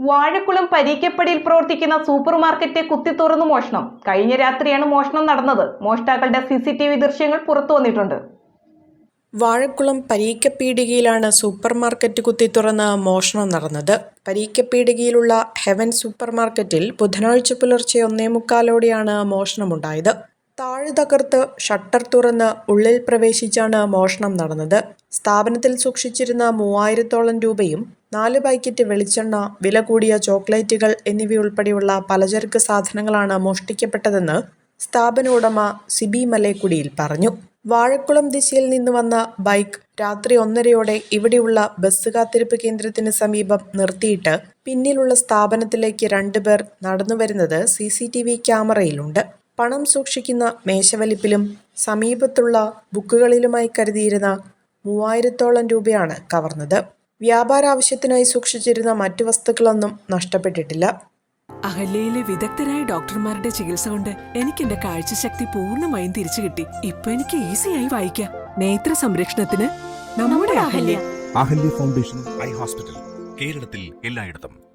വാഴക്കുളം പരീക്കപ്പടിയിൽ പ്രവർത്തിക്കുന്ന super market കുത്തി തുറന്നു മോഷണം. കഴിഞ്ഞ രാത്രിയാണ് മോഷണം നടന്നത്. മോഷ്ടാക്കളുടെ സി സി ടി വി ദൃശ്യങ്ങൾ പുറത്തു വന്നിട്ടുണ്ട്. വാഴക്കുളം പരീക്കപ്പീടികയിലാണ് സൂപ്പർ മാർക്കറ്റ് കുത്തി തുറന്ന് മോഷണം നടന്നത്. പരീക്കപ്പീടികയിലുള്ള ഹെവൻ സൂപ്പർ മാർക്കറ്റിൽ ബുധനാഴ്ച പുലർച്ചെ ഒന്നേ മുക്കാലോടെയാണ് മോഷണമുണ്ടായത്. താഴ് തകർത്ത് ഷട്ടർ തുറന്ന് ഉള്ളിൽ പ്രവേശിച്ചാണ് മോഷണം നടന്നത്. സ്ഥാപനത്തിൽ സൂക്ഷിച്ചിരുന്ന മൂവായിരത്തോളം രൂപയും നാല് പാക്കറ്റ് വെളിച്ചെണ്ണ വില കൂടിയ ചോക്ലേറ്റുകൾ എന്നിവയുൾപ്പെടെയുള്ള പലചരക്ക് സാധനങ്ങളാണ് മോഷ്ടിക്കപ്പെട്ടതെന്ന് സ്ഥാപന ഉടമ സിബി മലേക്കുടിയിൽ പറഞ്ഞു. വാഴക്കുളം ദിശയിൽ നിന്ന് വന്ന ബൈക്ക് രാത്രി ഒന്നരയോടെ ഇവിടെയുള്ള ബസ് കാത്തിരിപ്പ് കേന്ദ്രത്തിന് സമീപം നിർത്തിയിട്ട് പിന്നിലുള്ള സ്ഥാപനത്തിലേക്ക് രണ്ടുപേർ നടന്നുവരുന്നത് സി സി ടി വി ക്യാമറയിലുണ്ട്. പണം സൂക്ഷിക്കുന്ന മേശവലിപ്പിലും സമീപത്തുള്ള ബുക്കുകളിലുമായി കരുതിയിരുന്ന മൂവായിരത്തോളം രൂപയാണ് കവർന്നത്. വ്യാപാര ആവശ്യത്തിനായി സൂക്ഷിച്ചിരുന്ന മറ്റു വസ്തുക്കളൊന്നും നഷ്ടപ്പെട്ടിട്ടില്ല. അഹല്യയിലെ വിദഗ്ധരായ ഡോക്ടർമാരുടെ ചികിത്സ കൊണ്ട് എനിക്ക് എന്റെ കാഴ്ചശക്തി പൂർണമായും തിരിച്ചു കിട്ടി. ഇപ്പൊ എനിക്ക് ഈസിയായി വായിക്കാം. നേത്ര സംരക്ഷണത്തിന് നമ്മുടെ Ahalya. Ahalya foundation eye hospital കേരളത്തിൽ എല്ലായിടത്തും.